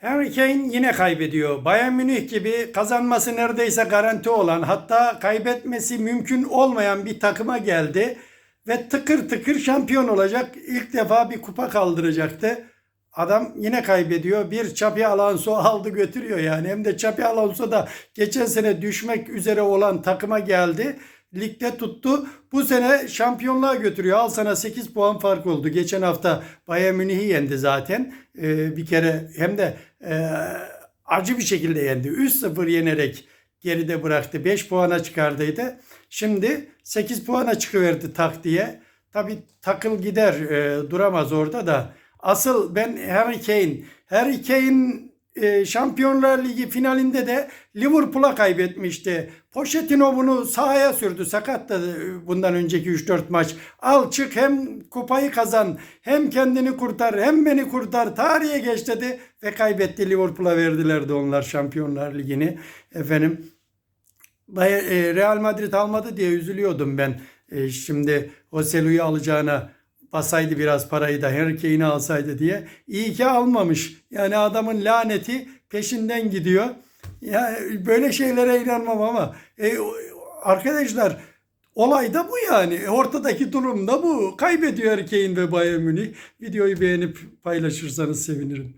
Harry Kane yine kaybediyor. Bayern Münih gibi kazanması neredeyse garanti olan hatta kaybetmesi mümkün olmayan bir takıma geldi. Ve tıkır tıkır şampiyon olacak. İlk defa bir kupa kaldıracaktı. Adam yine kaybediyor. Bir Xabi Alonso aldı götürüyor yani. Hem de Xabi Alonso da geçen sene düşmek üzere olan takıma geldi. Ligde tuttu. Bu sene şampiyonluğa götürüyor. Al sana 8 puan fark oldu. Geçen hafta Bayern Münih'i yendi zaten. Ee, bir kere hem de e, acı bir şekilde yendi. 3-0 yenerek geride bıraktı. 5 puana çıkardıydı. Şimdi 8 puana çıkıverdi tak diye. Tabi takıl gider e, duramaz orada da. Asıl ben Harry Kane. Harry Kane e, Şampiyonlar Ligi finalinde de Liverpool'a kaybetmişti. Pochettino bunu sahaya sürdü. Sakatladı bundan önceki 3-4 maç. Al çık hem kupayı kazan hem kendini kurtar hem beni kurtar. Tarihe geç dedi ve kaybetti. Liverpool'a verdilerdi onlar Şampiyonlar Ligi'ni. Efendim e, Real Madrid almadı diye üzülüyordum ben. E, Şimdi Joselu'yu alacağına basaydı biraz parayı da Harry Kane'i alsaydı diye. İyi ki almamış. Yani adamın laneti peşinden gidiyor. Ya böyle şeylere inanmam ama e, arkadaşlar olay da bu yani. E, Ortadaki durum da bu. Kaybediyor Harry Kane ve Bayern Münih. Videoyu beğenip paylaşırsanız sevinirim.